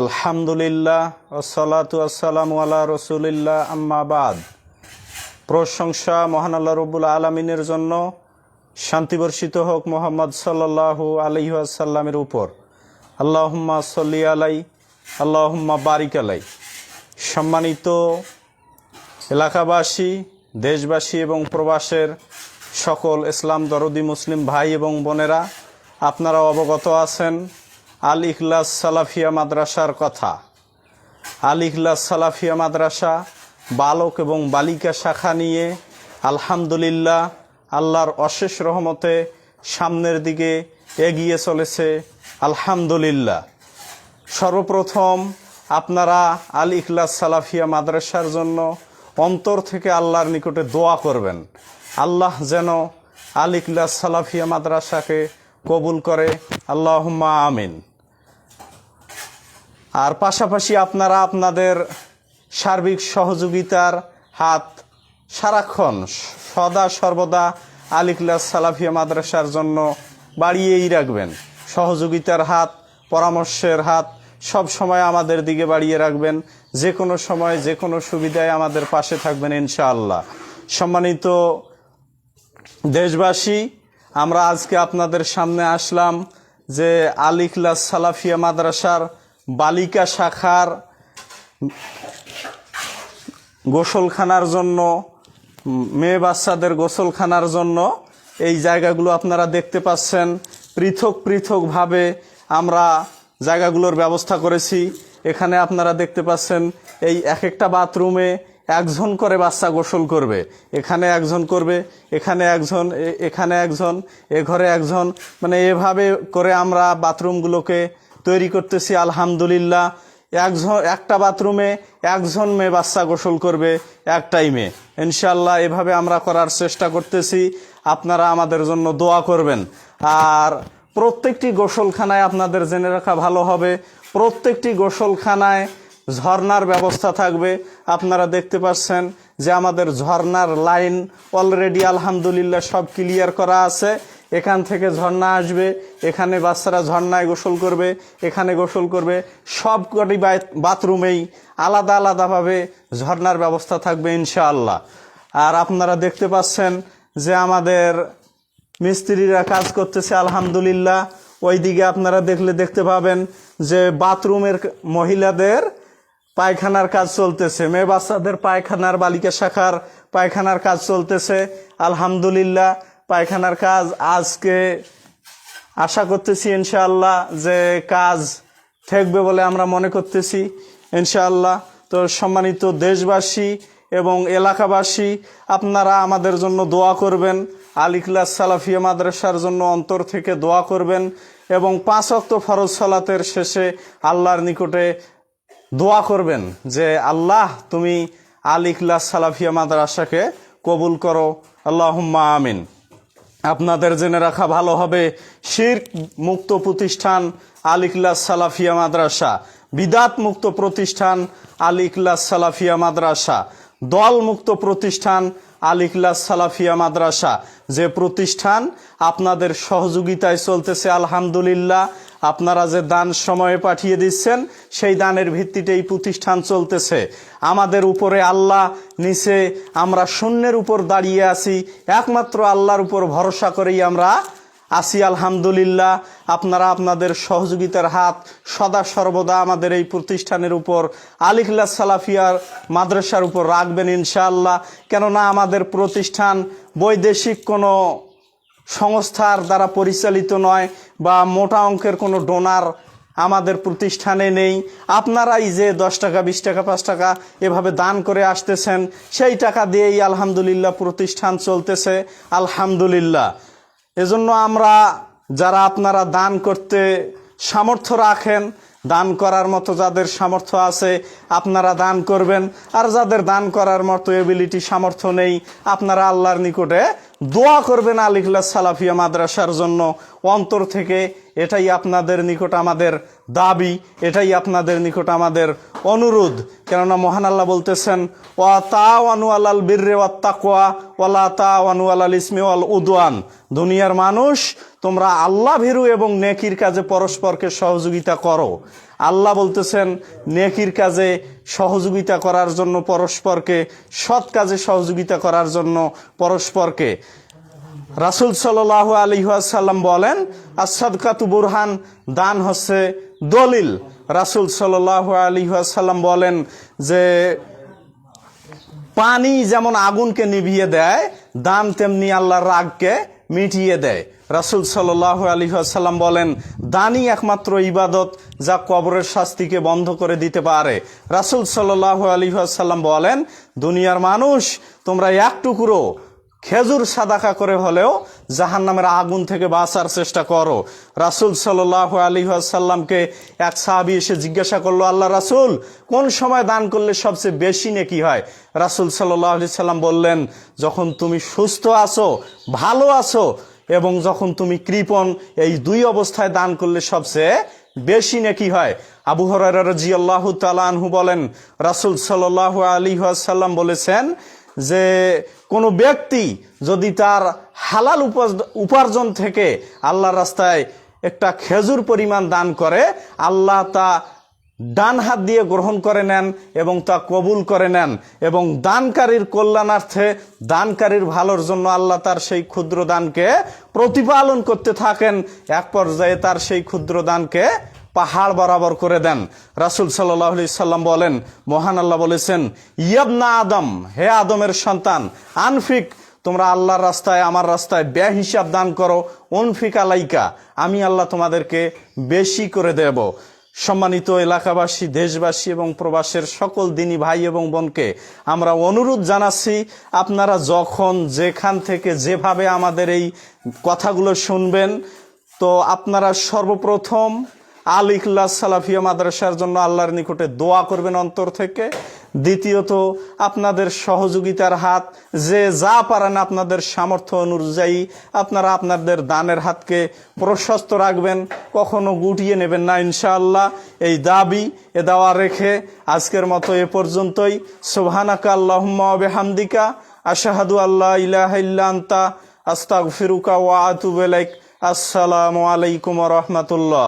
আলহামদুলিল্লাহ আসসালাতু আসসালামু আলা রসুলিল্লাহ আম্মাবাদ প্রশংসা মহান আল্লাহ রবুল আলমিনের জন্য শান্তি বর্ষিত হোক মোহাম্মদ সাল্লাহ আলহিহাসাল্লামের উপর। আল্লাহুম্মা সল্লি আলাই, আল্লাহুম্মা বারিক আলাই। সম্মানিত এলাকাবাসী, দেশবাসী এবং প্রবাসের সকল ইসলাম দরদি মুসলিম ভাই এবং বোনেরা আপনারা অবগত আছেন আল ইখলাস সালাফিয়া মাদ্রাসার কথা। আল ইখলাস সালাফিয়া মাদ্রাসা বালক এবং বালিকা শাখা নিয়ে আলহামদুলিল্লাহ আল্লাহর অশেষ রহমতে সামনের দিকে এগিয়ে চলেছে। আলহামদুলিল্লাহ। সর্বপ্রথম আপনারা আল ইখলাস সালাফিয়া মাদ্রাসার জন্য অন্তর থেকে আল্লাহর নিকটে দোয়া করবেন। আল্লাহ যেন আল ইখলাস সালাফিয়া মাদ্রাসাকে কবুল করে। আল্লাহুম্মা আমিন। আর পাশাপাশি আপনারা আপনাদের সার্বিক সহযোগিতার হাত সারাক্ষণ সদা সর্বদা আলিকলাস সালাফিয়া মাদ্রাসার জন্য বাড়িয়েই রাখবেন। সহযোগিতার হাত, পরামর্শের হাত সব সময় আমাদের দিকে বাড়িয়ে রাখবেন। যে কোনো সময় যে কোনো সুবিধায় আমাদের পাশে থাকবেন ইনশাআল্লাহ। সম্মানিত দেশবাসী, আমরা আজকে আপনাদের সামনে আসলাম যে আলিকলাস সালাফিয়া মাদ্রাসার বালিকা শাখার গোসলখানার জন্য, মেয়ে বাচ্চাদের গোসলখানার জন্য এই জায়গাগুলো আপনারা দেখতে পাচ্ছেন। পৃথক পৃথকভাবে আমরা জায়গাগুলোর ব্যবস্থা করেছি। এখানে আপনারা দেখতে পাচ্ছেন এই এক একটা বাথরুমে একজন করে বাচ্চা গোসল করবে। এখানে একজন করবে, এখানে একজন এখানে একজন, এ ঘরে একজন। মানে এভাবে করে আমরা বাথরুমগুলোকে তৈরি করতেছি, আলহামদুলিল্লাহ। একজন একটা বাথরুমে একজন মেয়ে বাচ্চা গোসল করবে এক টাইমে ইনশাল্লাহ এভাবে আমরা করার চেষ্টা করতেছি। আপনারা আমাদের জন্য দোয়া করবেন। আর প্রত্যেকটি গোসলখানায় আপনাদের জেনে রাখা ভালো হবে। প্রত্যেকটি গোসলখানায় ঝর্নার ব্যবস্থা থাকবে। আপনারা দেখতে পাচ্ছেন যে আমাদের ঝর্নার লাইন অলরেডি আলহামদুলিল্লাহ সব ক্লিয়ার করা আছে। এখান থেকে ঝর্ণা আসবে, এখানে বাচ্চারা ঝর্ণায় গোসল করবে, এখানে গোসল করবে, সব কটি বাথরুমেই আলাদা আলাদাভাবে ঝর্ণার ব্যবস্থা থাকবে ইনশাআল্লাহ। আর আপনারা দেখতে পাচ্ছেন যে আমাদের মিস্ত্রিরা কাজ করতেছে, আলহামদুলিল্লাহ। ওইদিকে আপনারা দেখলে দেখতে পাবেন যে বাথরুমের মহিলাদের পায়খানার কাজ চলতেছে, মেয়ে বাচ্চাদের পায়খানার, বালিকা শাখার পায়খানার কাজ চলতেছে। আলহামদুলিল্লাহ পায়খানার কাজ আজকে আশা করতেছি ইনশাআল্লাহ যে কাজ থাকবে বলে আমরা মনে করতেছি ইনশাআল্লাহ। তো সম্মানিত দেশবাসী এবং এলাকাবাসী, আপনারা আমাদের জন্য দোয়া করবেন। আলিকলাস সালাফিয়া মাদ্রাসার জন্য অন্তর থেকে দোয়া করবেন এবং পাঁচ অক্ত ফরজ সালাতের শেষে আল্লাহর নিকটে দোয়া করবেন যে, আল্লাহ, তুমি আল ইখলাস সালাফিয়া মাদ্রাসাকে কবুল করো। আল্লাহুম্মা আমিন। আপনাদের জেনে রাখা ভালো হবে শির মুক্ত প্রতিষ্ঠান আলিকলাস সালাফিয়া মাদ্রাসা, বিদাত মুক্ত প্রতিষ্ঠান আলিকলাস সালাফিয়া মাদ্রাসা, দল মুক্ত প্রতিষ্ঠান আলিকলাস সালাফিয়া মাদ্রাসা। যে প্রতিষ্ঠান আপনাদের সহযোগিতায় চলতেছে, আলহামদুলিল্লাহ আপনারা যে দান সময়ে পাঠিয়ে দিচ্ছেন, সেই দানের ভিত্তিতে এই প্রতিষ্ঠান চলতেছে। আমাদের উপরে আল্লাহ নিচে আমরা শূন্যের উপর দাঁড়িয়ে আছি। একমাত্র আল্লাহর উপর ভরসা করেই আমরা আসি আলহামদুলিল্লাহ। আপনারা আপনাদের সহযোগিতার হাত সদা সর্বদা আমাদের এই প্রতিষ্ঠানের উপর আলিকলা সালাফিয়ার মাদ্রাসার উপর রাখবেন ইনশাআল্লাহ। কেননা আমাদের প্রতিষ্ঠান বৈদেশিক কোনো সংস্থার দ্বারা পরিচালিত নয় বা মোটা অঙ্কের কোনো ডোনার আমাদের প্রতিষ্ঠানে নেই। আপনারাই যে দশ টাকা, বিশ টাকা, পাঁচ টাকা এভাবে দান করে আসতেছেন, সেই টাকা দিয়েই আলহামদুলিল্লাহ প্রতিষ্ঠান চলতেছে। আলহামদুলিল্লাহ। এজন্য আমরা যারা আপনারা দান করতে সামর্থ্য রাখেন, দান করার মতো যাদের সামর্থ্য আছে, আপনারা দান করবেন। আর যাদের দান করার মতো এবিলিটি সামর্থ্য নেই, আপনারা আল্লাহর নিকটে দোয়া করবেন আলিখলা সালাফিয়া মাদ্রাসার জন্য। অন্তর থেকে এটাই আপনাদের নিকট আমাদের দাবি, এটাই আপনাদের নিকট আমাদের অনুরোধ। কেননা মহান আল্লাহ বলতেছেন, ওয়া তাওয়ানু আলাল বীররে ওয়া তাকওয়া ওয়ালা তাওয়ানু আলাল ইসমি ওয়াল উদওয়ান। দুনিয়ার মানুষ, তোমরা আল্লাহ ভীরু এবং নেকির কাজে পরস্পরকে সহযোগিতা করো। আল্লাহ বলতেছেন, নেকির কাজে সহযোগিতা করার জন্য পরস্পরকে, সৎ কাজে সহযোগিতা করার জন্য পরস্পরকে। রাসুল সাল্লাহ আলী সাল্লাম বলেন আসাদকাতু বুরহান, দান হচ্ছে দলিল। রাসুল সাল্লাহ আলী সাল্লাম বলেন যে, পানি যেমন আগুনকে নিভিয়ে দেয় দান তেমনি আল্লাহর রাগকে মিটিয়ে দেয়। রাসুল সাল্লাহ আলী সাল্লাম বলেন, দানই একমাত্র ইবাদত যা কবরের শাস্তিকে বন্ধ করে দিতে পারে। রাসুল সাল্লাহ আলী সাল্লাম বলেন, দুনিয়ার মানুষ তোমরা এক টুকরো খেজুর সাদাকা করে হলেও জাহান নামের আগুন থেকে বাঁচার চেষ্টা করো। রাসুল সাল্লাহ আলী সাল্লামকে এক সাহাবি এসে জিজ্ঞাসা করল, আল্লাহ রাসুল, কোন সময় দান করলে সবচেয়ে বেশি নেকি হয়? রাসুল সাল্লাহ আলি সাল্লাম বললেন, যখন তুমি সুস্থ আছো, ভালো আছো, এবং যখন তুমি কৃপণ, এই দুই অবস্থায় দান করলে সবচেয়ে বেশি নাকি হয়। আবু হরারজি আল্লাহ তালানহু বলেন, রাসুল সাল্লাহ আলী সাল্লাম বলেছেন যে কোনো ব্যক্তি যদি তার হালাল উপার্জন থেকে আল্লাহর রাস্তায় একটা খেজুর পরিমাণ দান করে, আল্লাহ তা ডান হাত দিয়ে গ্রহণ করে নেন এবং তা কবুল করে নেন এবং দানকারীর কল্যাণার্থে দানকারীর ভালোর জন্য আল্লাহ তার সেই ক্ষুদ্র দানকে প্রতিপালন করতে থাকেন, এক পর্যায়ে তার সেই ক্ষুদ্র দানকে পাহাড় বরাবর করে দেন। রাসুল সাল্লাহ সাল্লাম বলেন, মহান আল্লাহ বলেছেন, ইয়াবনা আদম, হে আদমের সন্তান, আনফিক, তোমরা আল্লাহর রাস্তায়, আমার রাস্তায় ব্যয় হিসাব দান করো অনফিক আলাইকা, আমি আল্লাহ তোমাদেরকে বেশি করে দেব। সম্মানিত এলাকাবাসী, দেশবাসী এবং প্রবাসের সকল দিনী ভাই এবং বোনকে, আমরা অনুরোধ জানাচ্ছি, আপনারা যখন, যেখান থেকে, যেভাবে আমাদের এই কথাগুলো শুনবেন, তো আপনারা সর্বপ্রথম আল সালাফিয়া মাদ্রাসার জন্য আল্লাহর নিকটে দোয়া করবেন অন্তর থেকে। দ্বিতীয়ত, আপনাদের সহযোগিতার হাত, যে যা পারেন আপনাদের সামর্থ্য অনুযায়ী আপনারা আপনাদের দানের হাতকে প্রশস্ত রাখবেন, কখনো গুটিয়ে নেবেন না ইনশাআল্লাহ। এই দাবি, এ দাওয়া রেখে আজকের মতো এ পর্যন্তই। সোহানাকা আল্লাহুম্মা বেহামদিকা, আশাহাদু আল্লাহ ইলাহা আন্তা, আস্তাগফিরুকা ওয়া আতুবু ইলাইক। আসসালামু আলাইকুম রাহমাতুল্লাহ।